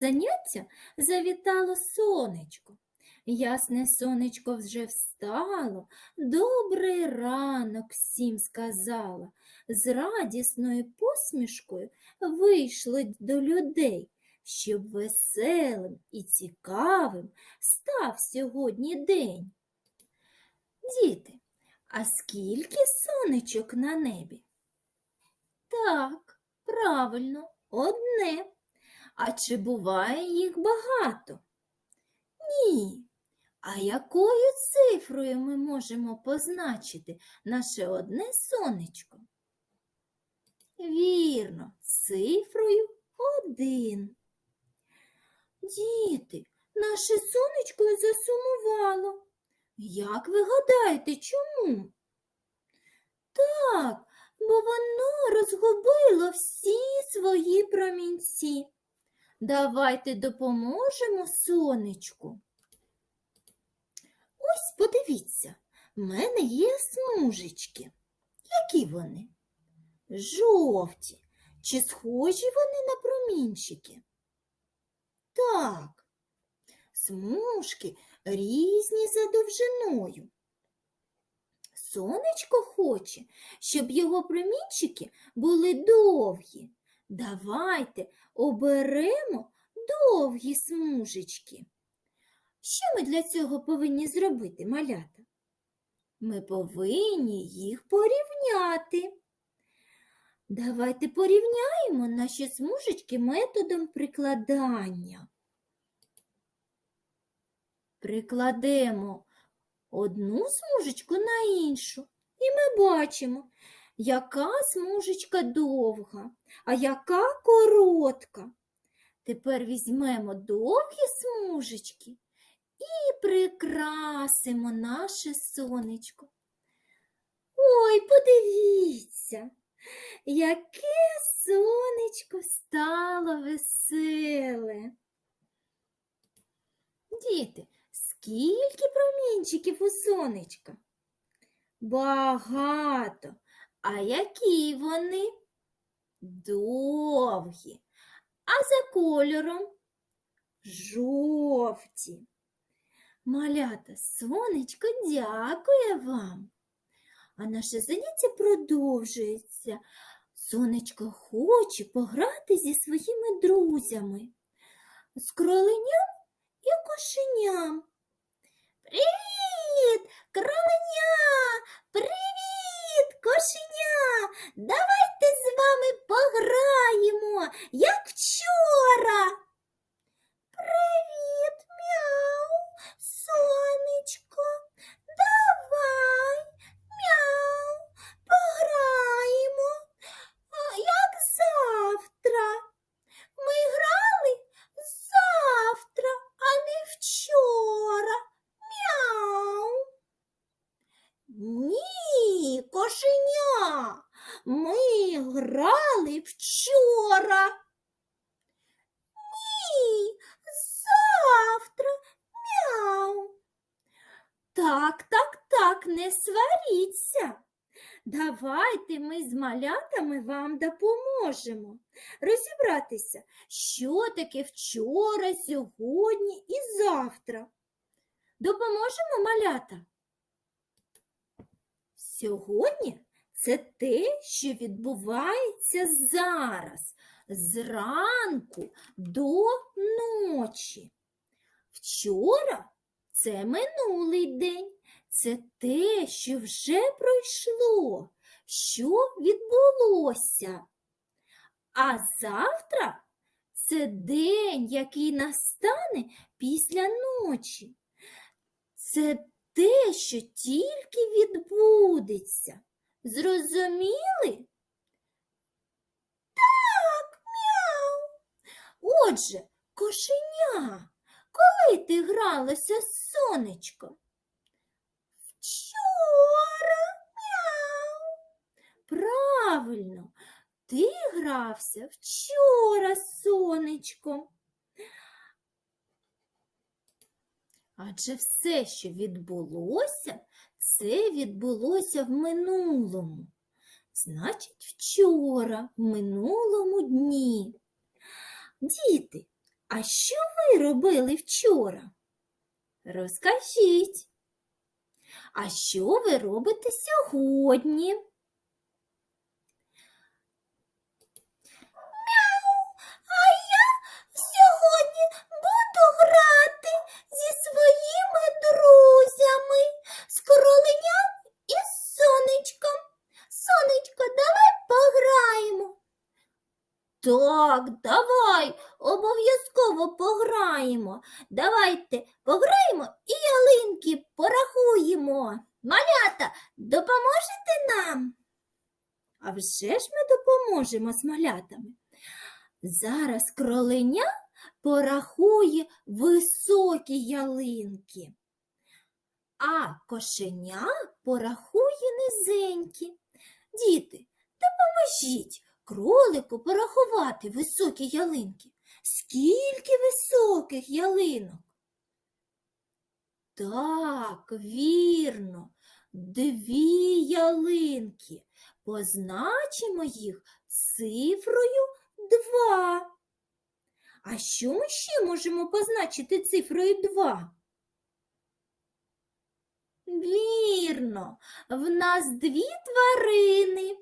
заняття завітало сонечко. Ясне сонечко вже встало, добрий ранок всім сказала, з радісною посмішкою вийшло до людей, щоб веселим і цікавим став сьогодні день. Діти, а скільки сонечок на небі? Так, правильно, одне. А чи буває їх багато? Ні. А якою цифрою ми можемо позначити наше одне сонечко? Вірно, цифрою один. Діти, наше сонечко засумувало. Як ви гадаєте, чому? Так, бо воно розгубило всі свої промінці. Давайте допоможемо сонечку. Ось подивіться, в мене є смужечки. Які вони? Жовті. Чи схожі вони на промінчики? Так, смужки різні за довжиною. Сонечко хоче, щоб його промінчики були довгі. Давайте оберемо довгі смужечки. Що ми для цього повинні зробити, малята? Ми повинні їх порівняти. Давайте порівняємо наші смужечки методом прикладання. Прикладемо одну смужечку на іншу, і ми бачимо, яка смужечка довга, а яка коротка. Тепер візьмемо довгі смужечки і прикрасимо наше сонечко. Ой, подивіться, яке сонечко стало веселе. Діти, скільки промінчиків у сонечка? Багато. А які вони? Довгі. А за кольором? Жовті. Малята, сонечко дякує вам. А наше заняття продовжується. Сонечко хоче пограти зі своїми друзями, з кроленям і кошеням. Привіт, кроленя! Привіт, кошеня! Давайте з вами пограємо, як вчора. Привіт, мяу, сонечко. Давай, мяу, пограємо. А як завтра? Ми грали завтра, а не вчора. Мяу. Ні, кошеня. Ми грали вчора. Ні, завтра. Мяу. Так, так, так, не сваріться. Давайте ми з малятами вам допоможемо розібратися, що таке вчора, сьогодні і завтра. Допоможемо малята? Сьогодні це те, що відбувається зараз, зранку до ночі. Вчора це минулий день, це те, що вже пройшло, що відбулося. А завтра це день, який настане після ночі. Це те, що тільки відбудеться. Зрозуміли? Так, мяу. Отже, кошеня, коли ти гралася з сонечком? Вчора, мяу. Правильно, ти грався вчора з сонечком. Адже все, що відбулося, це відбулося в минулому. Значить, вчора, в минулому дні. Діти, А що ви робили вчора? Розкажіть. А що ви робите сьогодні? А я сьогодні буду грати зі своїми друзями, з кроленям і з сонечком. Сонечко, давай пограємо. Так, давай, обов'язково пограємо. Давайте пограємо і ялинки порахуємо. Малята, допоможете нам? А вже ж ми допоможемо з малятами. Зараз кроленя порахує високі ялинки, а кошеня порахує низенькі. Діти, допоможіть кролику порахувати високі ялинки. Скільки високих ялинок? Так, вірно, дві ялинки. Позначимо їх цифрою два. А що ми ще можемо позначити цифрою два? Вірно, в нас дві тварини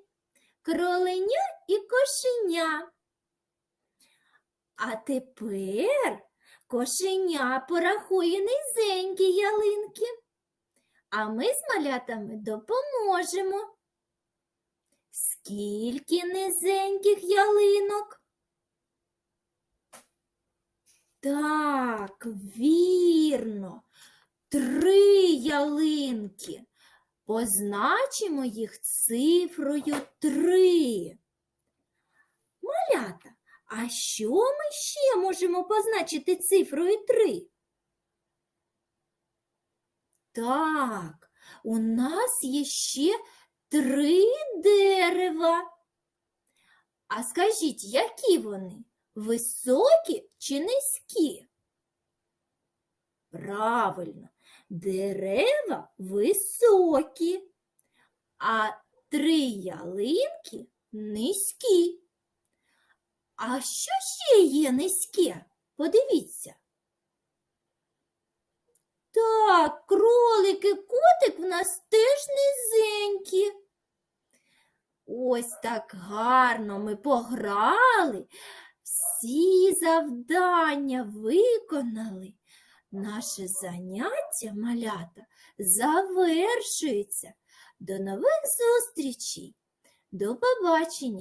кроленя і кошеня. А тепер кошеня порахує низенькі ялинки, а ми з малятами допоможемо. Скільки низеньких ялинок? Так, вірно, три ялинки. Позначимо їх цифрою 3. Малята, а що ми ще можемо позначити цифрою 3? Так, у нас є ще три дерева. А скажіть, які вони? Високі чи низькі? Правильно, дерева високі, а три ялинки низькі. А що ще є низьке? Подивіться. Так, кролики, котик в нас теж низенькі. Ось так гарно ми пограли, всі завдання виконали. Наше заняття малята завершується. До нових зустрічей. До побачення!